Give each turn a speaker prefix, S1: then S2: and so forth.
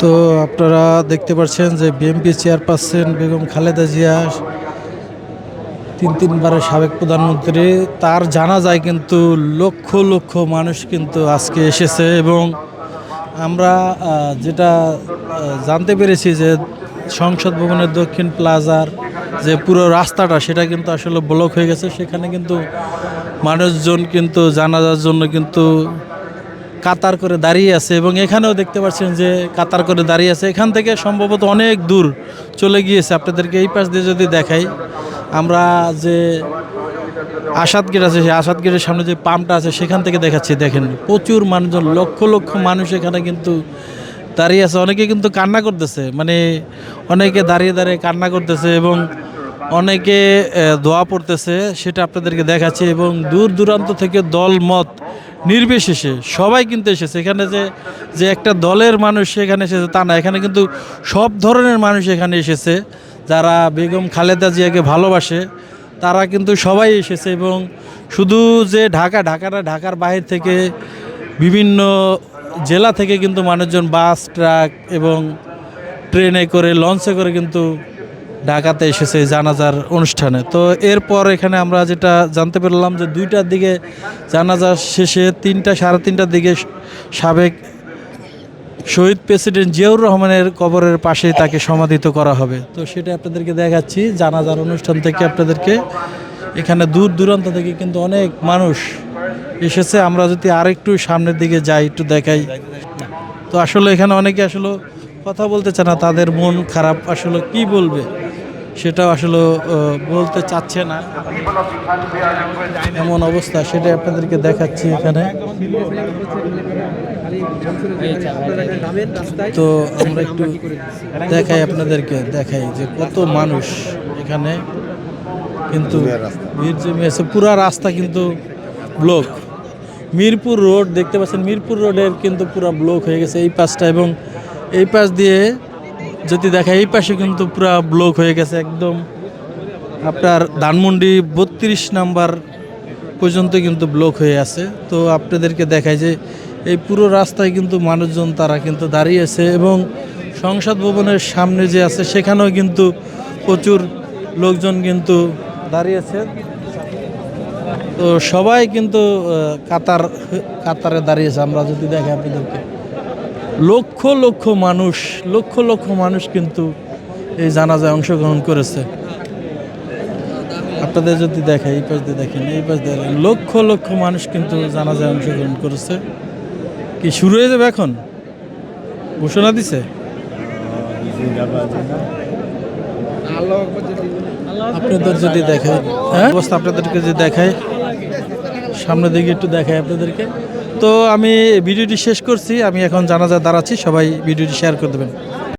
S1: তো আপনারা দেখতে পাচ্ছেন যে বিএনপি চেয়ারপারসন বেগম খালেদা জিয়া তিন তিনবারের সাবেক প্রধানমন্ত্রী। তার জানা যায় কিন্তু লক্ষ লক্ষ মানুষ কিন্তু আজকে এসেছে এবং আমরা যেটা জানতে পেরেছি যে সংসদ ভবনের দক্ষিণ প্লাজার যে পুরো রাস্তাটা, সেটা কিন্তু আসলে ব্লক হয়ে গেছে। সেখানে কিন্তু মানুষজন কিন্তু জানাজার জন্য কিন্তু কাতার করে দাঁড়িয়ে আছে এবং এখানেও দেখতে পাচ্ছেন যে কাতার করে দাঁড়িয়ে আছে। এখান থেকে সম্ভবত অনেক দূর চলে গিয়েছে। আপনাদেরকে এই পাশ দিয়ে যদি দেখাই, আমরা যে আসাদ গেট আছে, সেই আসাদ গেটের সামনে যে পাম্পটা আছে, সেখান থেকে দেখাচ্ছি। দেখেন, প্রচুর মানুষজন, লক্ষ লক্ষ মানুষ এখানে কিন্তু দাঁড়িয়ে আছে। অনেকে কিন্তু কান্না করতেছে মানে অনেকে দাঁড়িয়ে দাঁড়িয়ে কান্না করতেছে এবং অনেকে দোয়া পড়তেছে, সেটা আপনাদেরকে দেখাচ্ছে এবং দূর দূরান্ত থেকে দল মত নির্বিশেষে সবাই কিন্তু এসেছে। এখানে যে যে একটা দলের মানুষ সেখানে এসেছে তা না, এখানে কিন্তু সব ধরনের মানুষ এখানে এসেছে। যারা বেগম খালেদা জিয়াকে ভালোবাসে, তারা কিন্তু সবাই এসেছে এবং শুধু যে ঢাকা ঢাকাটা ঢাকার বাইরে থেকে বিভিন্ন জেলা থেকে কিন্তু মানুষজন বাস, ট্রাক এবং ট্রেনে করে, লঞ্চে করে কিন্তু ঢাকাতে এসেছে জানাজার অনুষ্ঠানে। তো এরপর এখানে আমরা যেটা জানতে পারলাম যে দুইটার দিকে জানাজা শেষে তিনটা, সাড়ে তিনটার দিকে সাবেক শহীদ প্রেসিডেন্ট জিয়াউর রহমানের কবরের পাশেই তাকে সমাধিত করা হবে। তো সেটা আপনাদেরকে দেখাচ্ছি, জানাজার অনুষ্ঠান থেকে আপনাদেরকে এখানে দূর দূরান্ত থেকে কিন্তু অনেক মানুষ এসেছে। আমরা যদি আরেকটু সামনের দিকে যাই, একটু দেখাই। তো আসলে এখানে অনেকে আসলে কথা বলতে চায় না, তাদের মন খারাপ। আসলে কি বলবে? সেটাও আসলে বলতে চাচ্ছে না। এমন অবস্থা, সেটাই আপনাদেরকে দেখাচ্ছি এখানে। তো আমরা একটু দেখাই আপনাদেরকে, দেখাই যে কত মানুষ এখানে। কিন্তু ভিড় জমিয়েছে পুরা রাস্তা কিন্তু ব্লক। মিরপুর রোড, দেখতে পাচ্ছেন, মিরপুর রোডের কিন্তু পুরো ব্লক হয়ে গেছে এই পাশটা এবং এই পাশ দিয়ে যদি দেখা, এই পাশে কিন্তু পুরো ব্লক হয়ে গেছে একদম। আপনার ধানমন্ডি বত্রিশ নাম্বার পর্যন্ত কিন্তু ব্লক হয়ে আছে। তো আপনাদেরকে দেখায় যে, এই পুরো রাস্তায় কিন্তু মানুষজন, তারা কিন্তু দাঁড়িয়েছে এবং সংসদ ভবনের সামনে যে আছে, সেখানেও কিন্তু প্রচুর লোকজন কিন্তু দাঁড়িয়েছে তো সবাই কিন্তু কাতার, কাতারে দাঁড়িয়েছে আমরা যদি দেখি আপনাদেরকে। লক্ষ লক্ষ মানুষ, লক্ষ লক্ষ মানুষ কিন্তু এই জানাজায় অংশগ্রহণ করেছে। আপনাদের যদি দেখাই, এই পাশ দিয়ে দেখেন, এই পাশ দিয়ে লক্ষ লক্ষ মানুষ কিন্তু জানাজায় অংশগ্রহণ করেছে। কি শুরু হয়ে যাবে এখন? ঘোষণা দিছে? আপনাদের যদি দেখায় হ্যাঁ? অবস্থা আপনাদেরকে যদি দেখায় সামনের দিকে একটু দেখাই আপনাদেরকে। তো আমি ভিডিওটি শেষ করছি, আমি এখন জানাজা দাঁড়াচ্ছি, সবাই ভিডিওটি শেয়ার করে দেবেন।